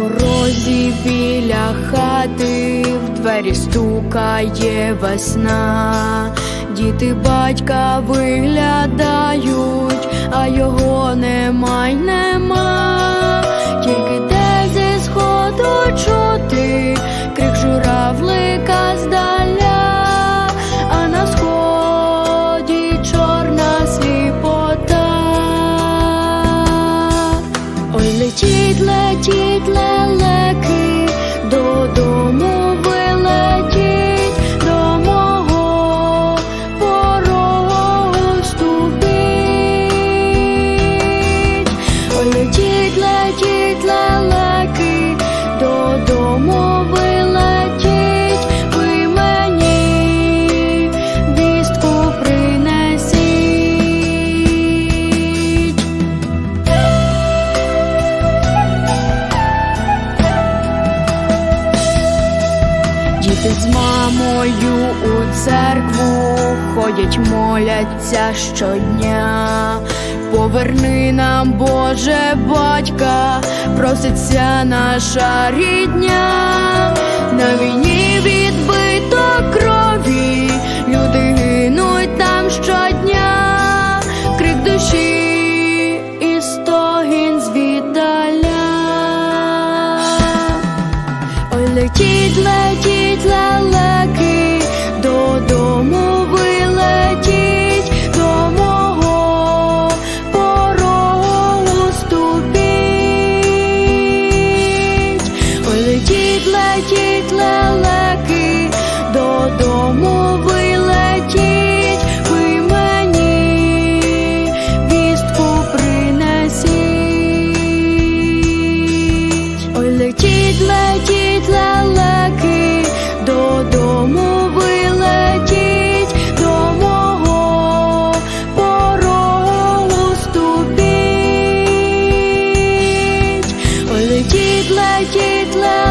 порозі біля хати в двері стукає весна, діти батька виглядають, а його нема З мамою у церкву ходять, моляться щодня, поверни нам, Боже батька, проситься наша рідня, на війні відбито крові, люди гинуть там щодня, крик душі і стогін звіддаля, Ой, летіть. відлетіть лелеки, додому вилетіть ви мені, вістку принесіть, ой летіть, летіть лелеки, додому вилетіть, до мого порогу ступіть, ой летіть, летіть лелеки,